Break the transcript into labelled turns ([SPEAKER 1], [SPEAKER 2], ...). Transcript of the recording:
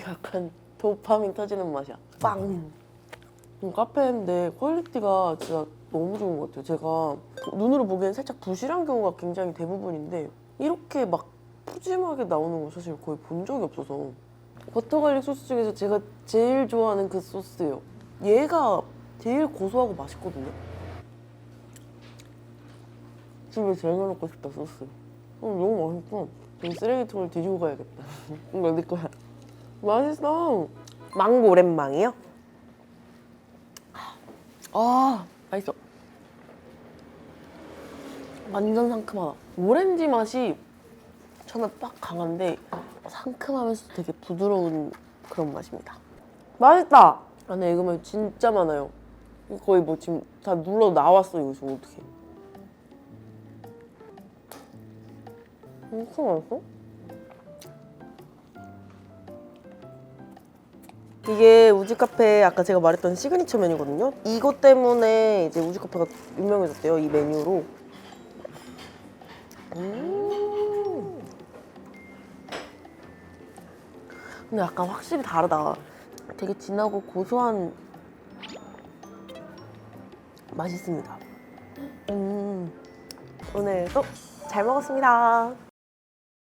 [SPEAKER 1] 약간 도파민 터지는 맛이야. 빵. 음, 카페인데 퀄리티가 진짜 너무 좋은 것 같아요. 제가 눈으로 보기엔 살짝 부실한 경우가 굉장히 대부분인데 이렇게 막 푸짐하게 나오는 거 사실 거의 본 적이 없어서 버터 갈릭 소스 중에서 제가 제일 좋아하는 그 소스예요. 얘가 제일 고소하고 맛있거든요. 집에 쟁여놓고 싶다 소스. 어, 너무 맛있어. 이 쓰레기통을 뒤지고 가야겠다. 이거 내 거야. 맛있어. 망고 오랜망이요? 아 맛있어. 완전 상큼하다. 오렌지 맛이 저는 딱 강한데 상큼하면서 되게 부드러운 그런 맛입니다. 맛있다. 안에 에그마요 진짜 많아요. 이거 거의 뭐 지금 다 눌러 나왔어 이거 지금 어떻게? 엄청 맛있어? 이게 우지카페 아까 제가 말했던 시그니처 메뉴거든요. 이것 때문에 이제 우지카페가 유명해졌대요. 이 메뉴로. 음. 근데 약간 확실히 다르다. 되게 진하고 고소한 맛이 있습니다. 음. 오늘도 잘 먹었습니다.